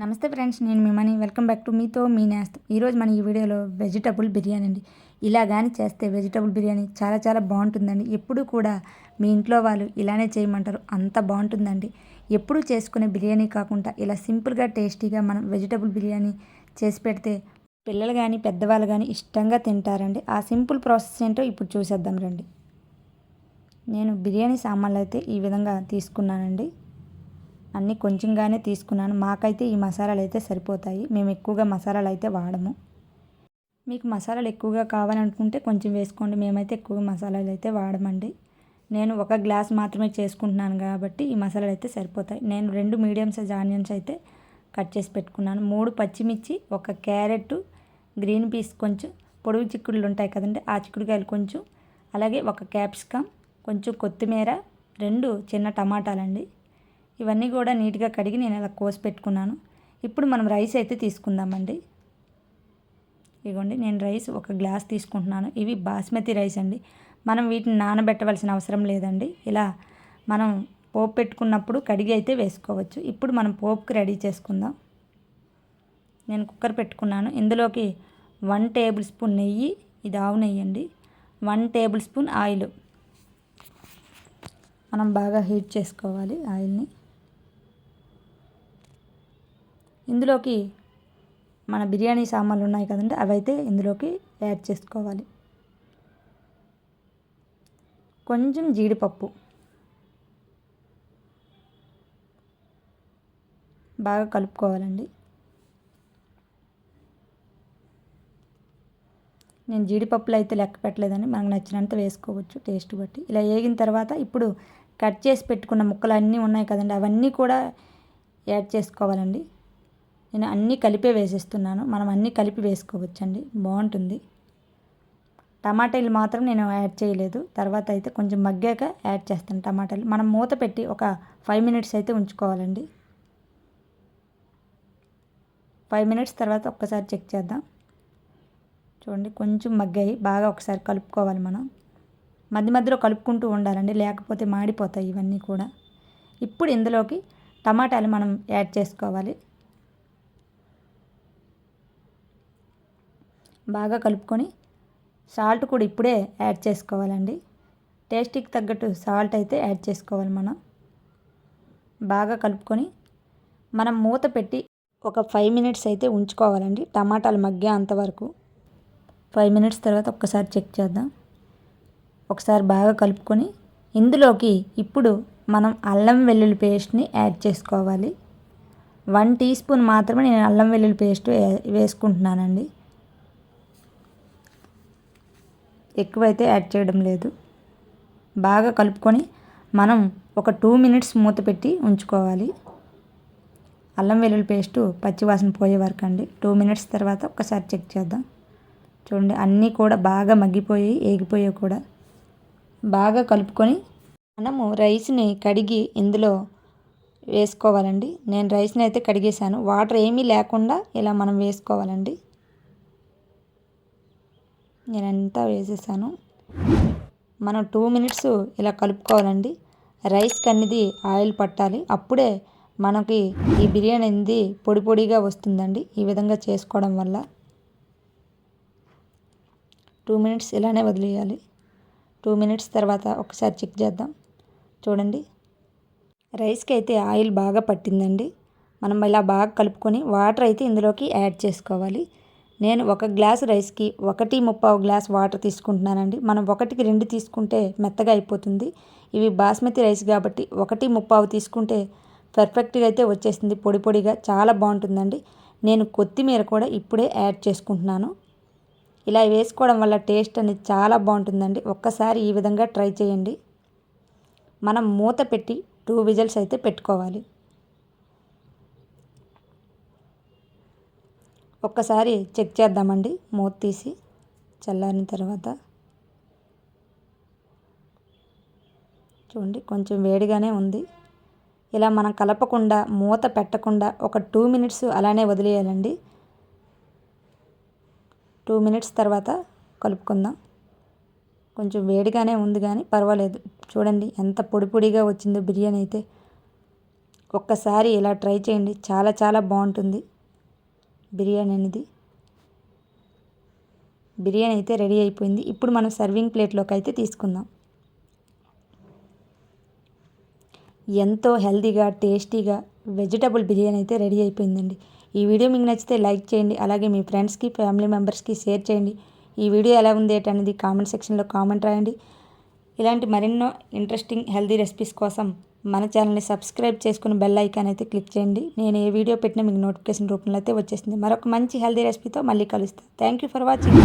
నమస్తే ఫ్రెండ్స్ నేను మిమ్మల్ని వెల్కమ్ బ్యాక్ టు మీతో మీ నేస్తం. ఈరోజు మన ఈ వీడియోలో వెజిటబుల్ బిర్యానీ అండి. ఇలా కానీ చేస్తే వెజిటబుల్ బిర్యానీ చాలా చాలా బాగుంటుందండి. ఎప్పుడు కూడా మీ ఇంట్లో వాళ్ళు ఇలానే చేయమంటారు. అంత బాగుంటుందండి. ఎప్పుడు చేసుకునే బిర్యానీ కాకుండా ఇలా సింపుల్గా టేస్టీగా మనం వెజిటబుల్ బిర్యానీ చేసి పెడితే పిల్లలు కానీ పెద్దవాళ్ళు కానీ ఇష్టంగా తింటారండి. ఆ సింపుల్ ప్రాసెస్ ఏంటో ఇప్పుడు చూసేద్దాం రండి. నేను బిర్యానీ సామాన్లు అయితే ఈ విధంగా తీసుకున్నానండి. అన్నీ కొంచెంగానే తీసుకున్నాను. మాకైతే ఈ మసాలాలు అయితే సరిపోతాయి. మేము ఎక్కువగా మసాలాలు అయితే వాడము. మీకు మసాలాలు ఎక్కువగా కావాలనుకుంటే కొంచెం వేసుకోండి. మేమైతే ఎక్కువగా మసాలాలు అయితే వాడమండి. నేను ఒక గ్లాస్ మాత్రమే చేసుకుంటున్నాను కాబట్టి ఈ మసాలాలు అయితే సరిపోతాయి. నేను రెండు మీడియం సైజ్ ఆనియన్స్ అయితే కట్ చేసి పెట్టుకున్నాను. మూడు పచ్చిమిర్చి ఒక క్యారెట్ గ్రీన్ పీస్ కొంచెం పొడుగు చిక్కుడులు ఉంటాయి కదండి ఆ చిక్కుడుకాయలు కొంచెం అలాగే ఒక క్యాప్సికమ్ కొంచెం కొత్తిమీర రెండు చిన్న టమాటాలండి. ఇవన్నీ కూడా నీట్గా కడిగి నేను అలా కోసి పెట్టుకున్నాను. ఇప్పుడు మనం రైస్ అయితే తీసుకుందామండి. ఇదిగోండి నేను రైస్ ఒక గ్లాస్ తీసుకుంటున్నాను. ఇవి బాస్మతి రైస్ అండి. మనం వీటిని నానబెట్టవలసిన అవసరం లేదండి. ఇలా మనం పోపు పెట్టుకున్నప్పుడు కడిగి అయితే వేసుకోవచ్చు. ఇప్పుడు మనం పోపుకి రెడీ చేసుకుందాం. నేను కుక్కర్ పెట్టుకున్నాను. ఇందులోకి వన్ టేబుల్ స్పూన్ నెయ్యి ఇది ఆవు నెయ్యి అండి. One tablespoon oil. మనం బాగా హీట్ చేసుకోవాలి ఆయిల్ని. ఇందులోకి మన బిర్యానీ సామాన్లు ఉన్నాయి కదండి అవి అయితే ఇందులోకి యాడ్ చేసుకోవాలి. కొంచెం జీడిపప్పు. బాగా కలుపుకోవాలండి. నేను జీడిపప్పులు అయితే లెక్క పెట్టలేదని మనకు నచ్చినంత వేసుకోవచ్చు టేస్ట్ బట్టి. ఇలా వేగిన తర్వాత ఇప్పుడు కట్ చేసి పెట్టుకున్న ముక్కలు అన్నీ ఉన్నాయి కదండి అవన్నీ కూడా యాడ్ చేసుకోవాలండి. నేను అన్నీ కలిపే వేసేస్తున్నాను. మనం అన్నీ కలిపి వేసుకోవచ్చండి. బాగుంటుంది. టమాటాలు మాత్రం నేను యాడ్ చేయలేదు. తర్వాత అయితే కొంచెం మగ్గాక యాడ్ చేస్తాను టమాటాలు మనం మూత పెట్టి ఒక ఫైవ్ మినిట్స్ అయితే ఉంచుకోవాలండి. ఫైవ్ మినిట్స్ తర్వాత ఒక్కసారి చెక్ చేద్దాం. చూడండి కొంచెం మగ్గాయి. బాగా ఒకసారి కలుపుకోవాలి మనం. మధ్య మధ్యలో కలుపుకుంటూ ఉండాలండి. లేకపోతే మాడిపోతాయి ఇవన్నీ కూడా. ఇప్పుడు ఇందులోకి టమాటాలు మనం యాడ్ చేసుకోవాలి. బాగా కలుపుకొని సాల్ట్ కూడా ఇప్పుడే యాడ్ చేసుకోవాలండి. టేస్ట్కి తగ్గట్టు సాల్ట్ అయితే యాడ్ చేసుకోవాలి మనం. బాగా కలుపుకొని మనం మూత పెట్టి ఒక ఫైవ్ మినిట్స్ అయితే ఉంచుకోవాలండి. టమాటాలు మగ్గే అంతవరకు ఫైవ్ మినిట్స్ తర్వాత ఒక్కసారి చెక్ చేద్దాం. ఒకసారి బాగా కలుపుకొని ఇందులోకి ఇప్పుడు మనం అల్లం వెల్లుల్లి పేస్ట్ని యాడ్ చేసుకోవాలి. వన్ టీ స్పూన్ మాత్రమే నేను అల్లం వెల్లుల్లి పేస్ట్ వేసుకుంటున్నానండి. ఎక్కువైతే యాడ్ చేయడం లేదు. బాగా కలుపుకొని మనం ఒక టూ మినిట్స్ మూత పెట్టి ఉంచుకోవాలి. అల్లం వెల్లుల్లి పేస్టు పచ్చివాసన పోయే వరకు అండి. టూ మినిట్స్ తర్వాత ఒకసారి చెక్ చేద్దాం. చూడండి అన్నీ కూడా బాగా మగ్గిపోయి ఏగిపోయాయి కూడా. బాగా కలుపుకొని మనము రైస్ని కడిగి ఇందులో వేసుకోవాలండి. నేను రైస్ని అయితే కడిగేశాను. వాటర్ ఏమీ లేకుండా ఇలా మనం వేసుకోవాలండి. నేను అంతా వేసేసాను. మనం టూ మినిట్స్ ఇలా కలుపుకోవాలండి. రైస్కి అనేది ఆయిల్ పట్టాలి. అప్పుడే మనకి ఈ బిర్యానీ అనేది పొడి పొడిగా వస్తుందండి ఈ విధంగా చేసుకోవడం వల్ల. టూ మినిట్స్ ఇలానే వదిలేయాలి. టూ మినిట్స్ తర్వాత ఒకసారి చెక్ చేద్దాం. చూడండి. రైస్కి అయితే ఆయిల్ బాగా పట్టిందండి. మనం ఇలా బాగా కలుపుకొని వాటర్ అయితే ఇందులోకి యాడ్ చేసుకోవాలి. నేను ఒక గ్లాస్ రైస్కి ఒకటి ముప్పావు గ్లాస్ వాటర్ తీసుకుంటున్నానండి. మనం ఒకటికి రెండు తీసుకుంటే మెత్తగా అయిపోతుంది. ఇవి బాస్మతి రైస్ కాబట్టి ఒకటి ముప్పావు తీసుకుంటే పర్ఫెక్ట్గా అయితే వచ్చేస్తుంది పొడి పొడిగా చాలా బాగుంటుందండి. నేను కొత్తిమీర కూడా ఇప్పుడే యాడ్ చేసుకుంటున్నాను. ఇలా వేసుకోవడం వల్ల టేస్ట్ అనేది చాలా బాగుంటుందండి. ఒక్కసారి ఈ విధంగా ట్రై చేయండి. మనం మూత పెట్టి టూ విజిల్స్ అయితే పెట్టుకోవాలి. ఒక్కసారి చెక్ చేద్దామండి. మూత తీసి చల్లారిన తర్వాత. చూడండి కొంచెం వేడిగానే ఉంది. ఇలా మనం కలపకుండా మూత పెట్టకుండా ఒక టూ మినిట్స్ అలానే వదిలేయాలండి. టూ మినిట్స్ తర్వాత కలుపుకుందాం. కొంచెం వేడిగానే ఉంది కానీ పర్వాలేదు. చూడండి ఎంత పొడి పొడిగా వచ్చిందో బిర్యానీ అయితే. ఒక్కసారి ఇలా ట్రై చేయండి. చాలా చాలా బాగుంటుంది. బిర్యానీ అనేది బిర్యానీ అయితే రెడీ అయిపోయింది. ఇప్పుడు మనం సర్వింగ్ ప్లేట్లోకి అయితే తీసుకుందాం. ఎంతో హెల్తీగా టేస్టీగా వెజిటబుల్ బిర్యానీ అయితే రెడీ అయిపోయిందండి. ఈ వీడియో మీకు నచ్చితే లైక్ చేయండి. అలాగే మీ ఫ్రెండ్స్కి ఫ్యామిలీ మెంబర్స్కి షేర్ చేయండి. ఈ వీడియో ఎలా ఉంది ఏంటనేది కామెంట్ సెక్షన్లో కామెంట్ రాయండి. ఇలాంటి మరెన్నో ఇంట్రెస్టింగ్ హెల్తీ రెసిపీస్ కోసం మన ఛానల్ని సబ్స్క్రైబ్ చేసుకుని బెల్ ఐకాన్ అయితే క్లిక్ చేయండి. నేను ఏ వీడియో పెట్టినా మీకు నోటిఫికేషన్ రూపంలో అయితే వచ్చేసింది మరొక మంచి హెల్దీ రెసిపీతో మళ్ళీ కలుస్తాను థ్యాంక్ యూ ఫర్ వాచింగ్